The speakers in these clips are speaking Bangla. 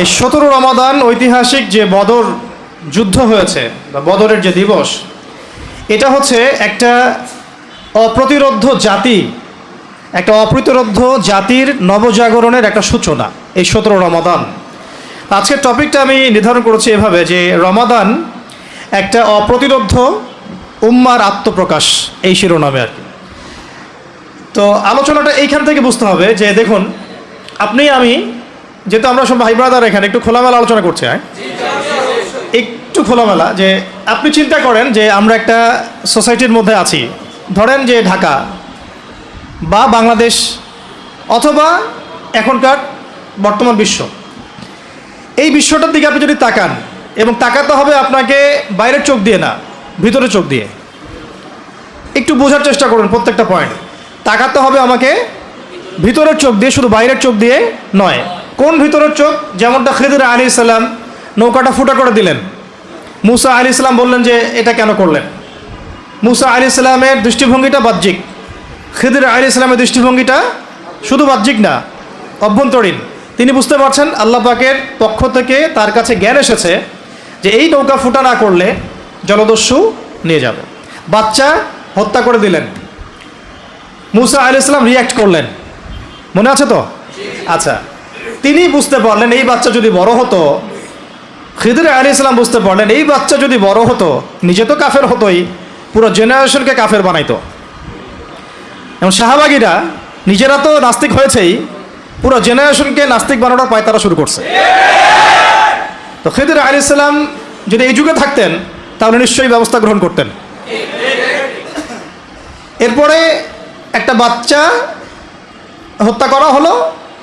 এই সতেরো রমাদান ঐতিহাসিক যে বদর যুদ্ধ হয়েছে, বা বদরের যে দিবস, এটা হচ্ছে একটা অপ্রতিরোধ্য জাতি, একটা অপ্রতিরোধ্য জাতির নবজাগরণের একটা সূচনা এই সতেরো রমাদান। আজকের টপিকটা আমি নির্ধারণ করেছি এভাবে যে রমাদান একটা অপ্রতিরোধ্য উম্মার আত্মপ্রকাশ, এই শিরোনামে আর কি। তো আলোচনাটা এইখান থেকে বুঝতে হবে যে দেখুন, আপনি আমি যেহেতু আমরা সব ভাই ব্রাদার এখানে, একটু খোলামেলা আলোচনা করছি হ্যাঁ? একটু খোলামেলা যে আপনি চিন্তা করেন যে আমরা একটা সোসাইটির মধ্যে আছি। ধরেন যে ঢাকা বা বাংলাদেশ অথবা এখনকার বর্তমান বিশ্ব। এই বিশ্বটার দিকে আপনি যদি তাকান, এবং তাকাতে হবে আপনাকে বাইরের চোখ দিয়ে না ভিতরে চোখ দিয়ে। একটু বোঝার চেষ্টা করুন প্রত্যেকটা পয়েন্ট তাকাতে হবে আমাকে ভিতরের চোখ দিয়ে, শুধু বাইরের চোখ দিয়ে নয়। কোন ভিতরের চোখ? যেমনটা খেদির আলী ইসলাম নৌকাটা ফুটা করে দিলেন। মুসা আলী ইসলাম বললেন যে, এটা কেন করলেন? মুসা আলী ইসলামের দৃষ্টিভঙ্গিটা বাহ্যিক। খিদির আলী ইসলামের দৃষ্টিভঙ্গিটা শুধু বাহ্যিক না, অভ্যন্তরীণ। তিনি বুঝতে পারছেন, আল্লাহ পাকের পক্ষ থেকে তার কাছে জ্ঞান এসেছে যে, এই নৌকা ফুটা না করলে জলদস্যু নিয়ে যাবে। বাচ্চা হত্যা করে দিলেন। মুসা আলী ইসলাম রিয়াক্ট করলেন। মনে আছে তো? আচ্ছা। তিনি বুঝতে পারলেন এই বাচ্চা যদি বড় হতো, খিদির আলী ইসলাম বুঝতে পারলেন এই বাচ্চা যদি বড় হতো, নিজে তো কাফের হতোই, পুরো জেনারেশনকে কাফের বানাইতো। এবং শাহবাগীরা নিজেরা তো নাস্তিক হয়েছেই, পুরো জেনারেশনকে নাস্তিক বানানোর পায় তারা শুরু করছে। তো খিদির আলী ইসলাম যদি এই যুগে থাকতেন, তাহলে নিশ্চয়ই ব্যবস্থা গ্রহণ করতেন। এরপরে একটা বাচ্চা হত্যা করা হলো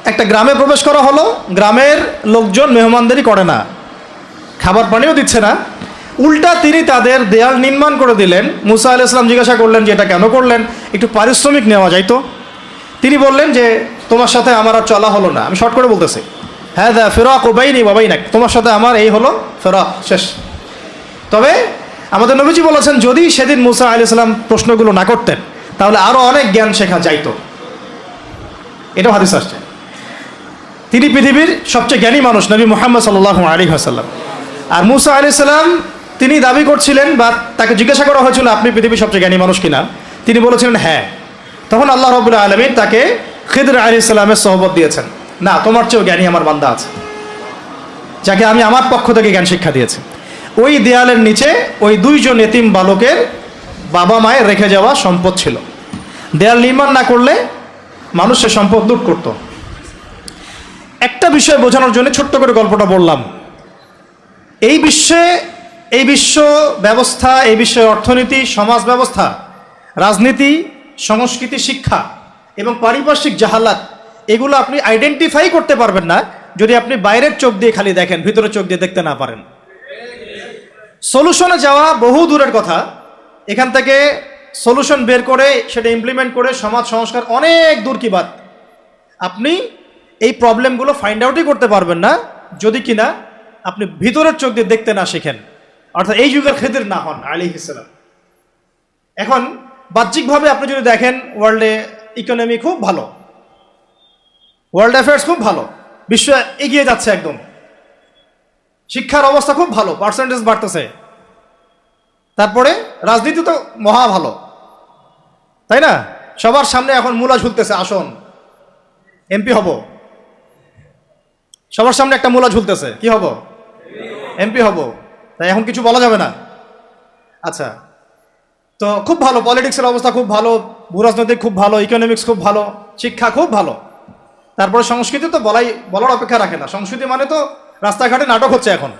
একটা গ্রামে প্রবেশ করা হলো, গ্রামের লোকজন মেহমানদারি করে না। খাবার পানিও দিচ্ছে না। উল্টা তিনি তাদের দেয়াল নির্মাণ করে দিলেন। মুসা আল ইসলাম জিজ্ঞাসা করলেন যে, এটা কেন করলেন? একটু পারিশ্রমিক নেওয়া যায় তো তিনি বললেন যে, তোমার সাথে আমার আর চলা হলো না। আমি শর্ট করে বলতেছি হ্যাঁ দা ফেরক ওবাইনি বাবাই না তোমার সাথে আমার এই হলো ফেরক, শেষ। তবে আমাদের নবীজি বলেছেন, যদি সেদিন মুসা আলি ইসলাম প্রশ্নগুলো না করতেন, তাহলে আরও অনেক জ্ঞান শেখা যাইতো। এটাও হাদিস আসছে। তিনি পৃথিবীর সবচেয়ে জ্ঞানী মানুষ, নবী মোহাম্মদ সাল্লাহ আলী হাসাল্লাম আর মুসা আলি সাল্লাম তিনি দাবি করছিলেন বা তাকে জিজ্ঞাসা করা হয়েছিল, আপনি পৃথিবীর সবচেয়ে জ্ঞানী মানুষ কিনা? তিনি বলেছিলেন হ্যাঁ। তখন আল্লাহ রবুল্লা আলমিন তাকে খিদর আলী ইসলামের সহবত দিয়েছেন। না, তোমার চেয়েও জ্ঞানী আমার বান্দা আছে, যাকে আমি আমার পক্ষ থেকে জ্ঞান শিক্ষা দিয়েছি। ওই দেয়ালের নিচে ওই দুইজন এতিম বালকের বাবা মায়ের রেখে যাওয়া সম্পদ ছিল। দেয়াল নির্মাণ না করলে মানুষ সে সম্পদ লুট করত। একটা বিষয় বোঝানোর জন্য ছোট্ট করে গল্পটা বললাম। এই বিশ্বে, এই বিশ্ব ব্যবস্থা, এই বিশ্বের অর্থনীতি, সমাজ ব্যবস্থা, রাজনীতি, সংস্কৃতি, শিক্ষা এবং পারিপার্শ্বিক জাহালাত, এগুলো আপনি আইডেন্টিফাই করতে পারবেন না যদি আপনি বাইরের চোখ দিয়ে খালি দেখেন ভিতরে চোখ দিয়ে দেখতে না পারেন। সলিউশনে যাওয়া বহু দূরের কথা। এখান থেকে সলিউশন বের করে, সেটা ইমপ্লিমেন্ট করে সমাজ, সংস্কার অনেক দূর কি বাদ আপনি এই প্রবলেমগুলো ফাইন্ড আউটই করতে পারবেন না, যদি কিনা আপনি ভিতরের চোখ দিয়ে দেখতে না শেখেন। অর্থাৎ এই যুগের খেদের না হন আলী ইসলাম এখন, বাহ্যিকভাবে আপনি যদি দেখেন ওয়ার্ল্ডে ইকোনমি খুব ভালো। ওয়ার্ল্ড অ্যাফেয়ার্স খুব ভালো। বিশ্ব এগিয়ে যাচ্ছে একদম। শিক্ষার অবস্থা খুব ভালো পার্সেন্টেজ বাড়তেছে। তারপরে রাজনীতি তো মহা ভালো। তাই না? সবার সামনে এখন মূলা ঝুলতেছে, আসন। এমপি হব। সবার সামনে একটা মূলা ঝুলতেছে। কি হব? এমপি হব। তাই এখন কিছু বলা যাবে না। আচ্ছা। তো খুব ভালো, পলিটিক্সের অবস্থা খুব ভালো, ভূরাজনৈতিক খুব ভালো ইকোনমিক্স খুব ভালো, শিক্ষা খুব ভালো। তারপরে সংস্কৃতি তো বলাই, বলার অপেক্ষা রাখে না। সংস্কৃতি মানে তো রাস্তাঘাটে নাটক হচ্ছে এখন।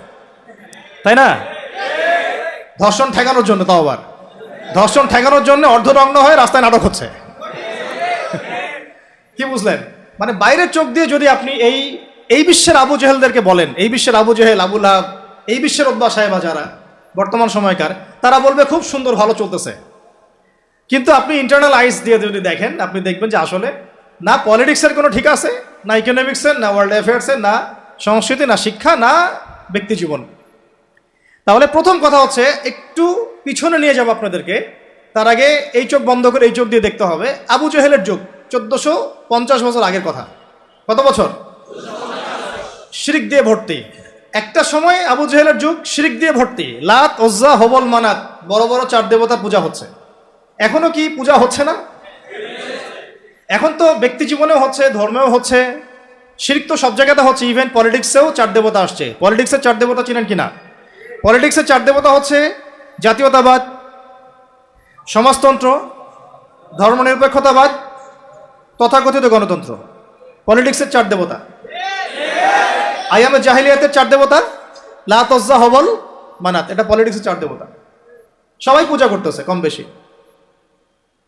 তাই না? ধর্ষণ ঠেকানোর জন্য তাও আবার। ধর্ষণ ঠেকানোর জন্য অর্ধনগ্ন হয়ে রাস্তায় নাটক হচ্ছে। কি বুঝলেন? মানে বাইরের চোখ দিয়ে যদি আপনি এই এই বিশ্বের আবু জেহেলদেরকে বলেন, এই বিশ্বের আবু জেহেল, আবু লাভ এই বিশ্বের অব্বা সাহেবা যারা, বর্তমান সময়কার, তারা বলবে খুব সুন্দর, ভালো চলতেছে। কিন্তু আপনি ইন্টারনাল আইস দিয়ে যদি দেখেন, আপনি দেখবেন যে আসলে না পলিটিক্সের কোনো ঠিক আছে, না ইকোনমিক্সের না ওয়ার্ল্ড অ্যাফেয়ার্সের না সংস্কৃতি, না শিক্ষা, না ব্যক্তি জীবন। তাহলে প্রথম কথা হচ্ছে, একটু পিছনে নিয়ে যাব আপনাদেরকে। তার আগে এই চোখ বন্ধ করে এই চোখ দিয়ে দেখতে হবে, আবু জেহেলের যুগ, চোদ্দশো পঞ্চাশ বছর আগের কথা। কত বছর? শিরিক দিয়ে ভর্তি। একটা সময় আবু জেহেলের যুগ, শিরিক দিয়ে ভর্তি। লাত, ওজ্জা, হবল, মানাত, বড় বড় চার দেবতা পূজা হচ্ছে। এখনও কি পূজা হচ্ছে না? এখন তো ব্যক্তি জীবনেও হচ্ছে, ধর্মেও হচ্ছে। শিরিক তো সব জায়গাতে হচ্ছে ইভেন পলিটিক্সেও চার দেবতা আসছে। পলিটিক্সের চার দেবতা চিনেন কিনা? পলিটিক্সের চার দেবতা হচ্ছে জাতীয়তাবাদ, সমাজতন্ত্র, ধর্মনিরপেক্ষতাবাদ, তথাকথিত গণতন্ত্র। পলিটিক্সের চার দেবতা। আয়ামে জাহিলিয়াতের চার দেবতা লাতজ্জা হবল মানাত, এটা পলিটিক্সের চার দেবতা। সবাই পূজা করতেছে, কম বেশি।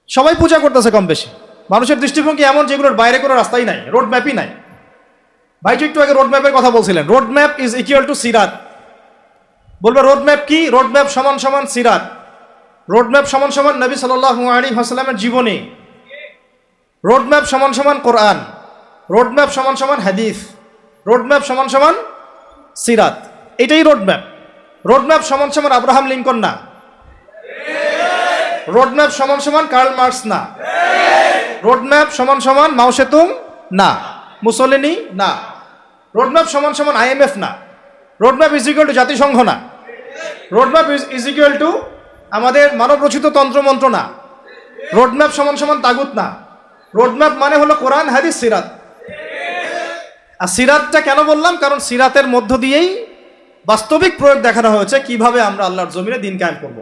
সবাই পূজা করতেছে, কম বেশি। মানুষের দৃষ্টিভঙ্গি এমন যেগুলোর বাইরে কোনো রাস্তাই নাই রোড ম্যাপই নাই। ভাই একটু আগে রোড ম্যাপের কথা বলছিলেন road map is equal to সিরাত। বলবে রোড ম্যাপ কি? রোড ম্যাপ সমান সমান সিরাত। রোড ম্যাপ সমান সমান নবী সাল্লাহ আলী হাসলামের জীবনী। রোড ম্যাপ সমান সমান কোরআন। রোড ম্যাপ সমান সমান হাদিস। রোড ম্যাপ সমান সমান সিরাত। এটাই রোড ম্যাপ রোড ম্যাপ সমান সমান আব্রাহাম লিঙ্কন না। রোড ম্যাপ সমান সমান কার্ল মার্কস না। রোড ম্যাপ সমান সমান মাও সেতুং না। মুসলিনি না। রোড ম্যাপ সমান সমান আইএমএফ না। Road map is equal to জাতিসংঘ না। Road map is equal to আমাদের মানব রচিত তন্ত্রমন্ত্র না। রোড ম্যাপ সমান সমান তাগুত না। রোড ম্যাপ মানে হলো কোরআন, হাদিস, সিরাত। আর সিরাতটা কেন বললাম? কারণ সিরাতের মধ্য দিয়েই বাস্তবিক প্রয়োগ দেখানো হয়েছে কীভাবে আমরা আল্লাহর জমিনে দিন কায়েম করব।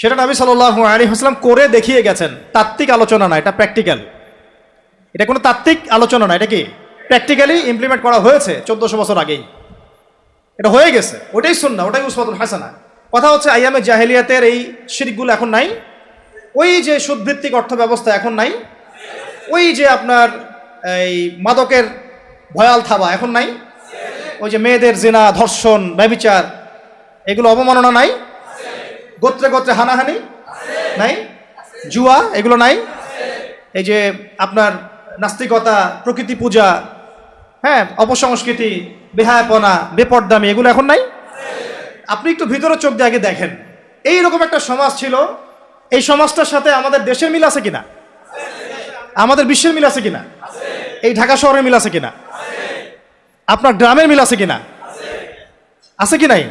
সেটা নবী সাল্লাল্লাহু আলাইহি হাসলাম করে দেখিয়ে গেছেন। তাত্ত্বিক আলোচনা না, এটা প্র্যাকটিক্যাল এটা কোনো তাত্ত্বিক আলোচনা না, এটা কি? প্র্যাকটিক্যালি ইমপ্লিমেন্ট করা হয়েছে চোদ্দশো বছর আগেই। এটা হয়ে গেছে, ওটাই শুননা ওটাই উসমাতুল হাসানা। কথা হচ্ছে আইয়ামে জাহেলিয়াতের এই শিরগুলো এখন নাই, ওই যে সুদভিত্তিক অর্থ ব্যবস্থা এখন নাই, ওই যে আপনার এই মাদকের ভয়াল থাবা, এখন নাই? ওই যে মেয়েদের জেনা, ধর্ষণ, ব্যবিচার, এগুলো অবমাননা নাই? গোত্রে গোত্রে হানাহানি? নাই? জুয়া, এগুলো নাই? এই যে আপনার নাস্তিকতা, প্রকৃতি পূজা হ্যাঁ অপসংস্কৃতি, বেহায়াপনা, বেপর্দামি, এগুলো এখন নাই? আপনি একটু ভিতরে চোখ দিয়ে আগে দেখেন। এই রকম একটা সমাজ ছিল, এই সমাজটার সাথে আমাদের দেশের মিল আছে কিনা? আমাদের বিশ্বের মিল আছে কিনা? এই ঢাকা শহরের মিল আছে কিনা? আপনার গ্রামের মিল আছে কিনা? আছে কি নাই?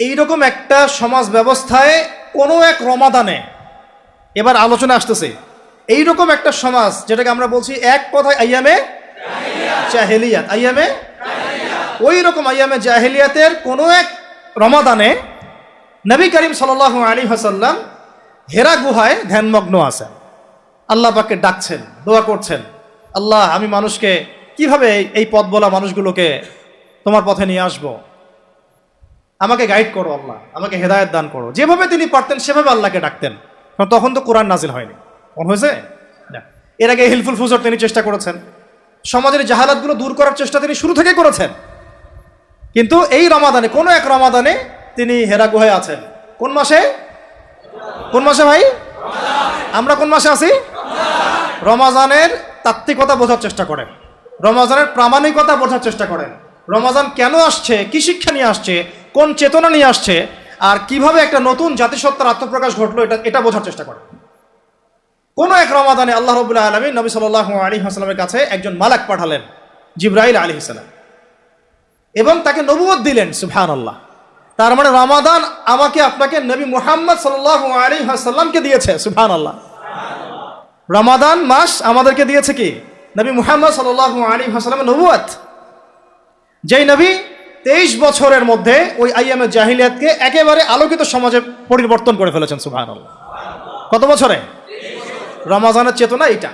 এইরকম একটা সমাজ ব্যবস্থায় কোনো এক রমাদানে, এবার আলোচনা আসতেছে, এইরকম একটা সমাজ যেটাকে আমরা বলছি এক কথায় আইয়ামে জাহেলিয়াত। আইয়ামে ওই রকম আইয়ামে জাহেলিয়াতের কোনো এক রমাদানে নবী করিম সাল আলী হাসাল্লাম হেরা গুহায় ধ্যানমগ্ন আছেন। আল্লাহ পাকে ডাকছেন, দোয়া করছেন। আল্লাহ, আমি মানুষকে কীভাবে এই- পথ বলা মানুষগুলোকে তোমার পথে নিয়ে আসব? আমাকে গাইড করো আল্লাহ, আমাকে হেদায়েত দান করো। যেভাবে তিনি পারতেন, সেভাবে আল্লাহকে ডাকতেন। কারণ তখন তো কোরআন নাজিল হয়নি। কোন হয়েছে? এর আগে হিলফুল ফুজর তিনি চেষ্টা করেছেন। সমাজের জাহালাতগুলো দূর করার চেষ্টা তিনি শুরু থেকে করেছেন। কিন্তু এই রমাদানে, কোনো এক রমাদানে তিনি হেরা গুহায় আছেন। কোন মাসে? কোন মাসে ভাই? আমরা কোন মাসে আছি? রমাজানের তাত্ত্বিকতা বোঝার চেষ্টা করেন। রমাজানের প্রামাণিকতা বোঝার চেষ্টা করেন। রমাজান কেন আসছে? কি শিক্ষা নিয়ে আসছে? কোন চেতনা নিয়ে আসছে? আর কীভাবে একটা নতুন জাতিসত্তার আত্মপ্রকাশ ঘটলো এটা এটা বোঝার চেষ্টা করেন। কোন এক রমাদানে আল্লাহ রবুল্লাহ আলমী নবী সাল আলী হাসলামের কাছে একজন মালাক পাঠালেন, জিব্রাইল আলী হাসলাম এবং তাকে নবুয়ত দিলেন সুফহান আল্লাহ তার মানে রমাদান আমাকে আপনাকে নবী মুহাম্মদ সাল্লাহ আলী হাসাল্লামকে দিয়েছে সুফহান আল্লাহ রমাদান মাস আমাদেরকে দিয়েছে কি? নবী মুহাম্মদ সাল্লাহ আলী হাসালামের নবুয়াত যেই নবী তেইশ বছরের মধ্যে ওই আইএমের জাহিলিয়াতকে একেবারে আলোকিত সমাজে পরিবর্তন করে ফেলেছেন আল্লাহ কত বছরে? রমাজানের চেতনা এইটা।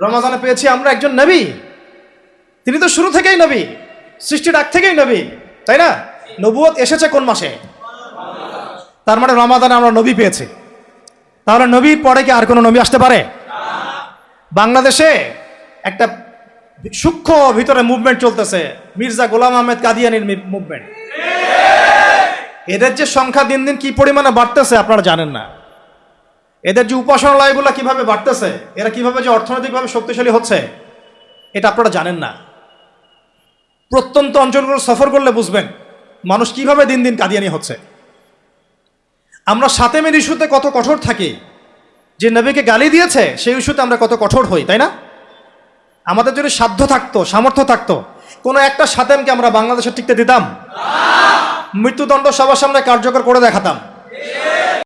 রমাজানে পেয়েছি আমরা একজন নবী। তিনি তো শুরু থেকেই নবী, সৃষ্টির আগ থেকেই নবী, তাই না? নবুয়ত এসেছে কোন মাসে? তার মানে রমাদানে আমরা নবী পেয়েছি। তাহলে নবীর পরে কি আর কোনো নবী আসতে পারে? বাংলাদেশে একটা সূক্ষ্ম ভিতরে মুভমেন্ট চলতেছে। মির্জা গোলাম আহমেদ কাদিয়ানির মুভমেন্ট এদের যে সংখ্যা দিন দিন কি পরিমাণে বাড়তেছে আপনারা জানেন না। এদের যে উপাসনালয়গুলো কীভাবে বাড়তেছে, এরা কীভাবে যে অর্থনৈতিকভাবে শক্তিশালী হচ্ছে, এটা আপনারা জানেন না। প্রত্যন্ত অঞ্চলগুলো সফর করলে বুঝবেন মানুষ কীভাবে দিন দিন কাদিয়ানি হচ্ছে। আমরা সাথে সাতেমের ইস্যুতে কত কঠোর থাকি, যে নবীকে গালি দিয়েছে, সেই ইস্যুতে আমরা কত কঠোর হই, তাই না? আমাদের যদি সাধ্য থাকতো সামর্থ্য থাকতো। কোনো একটা সাতেমকে আমরা বাংলাদেশে টিকতে দিতাম? মৃত্যুদণ্ড সবার সামনে কার্যকর করে দেখাতাম।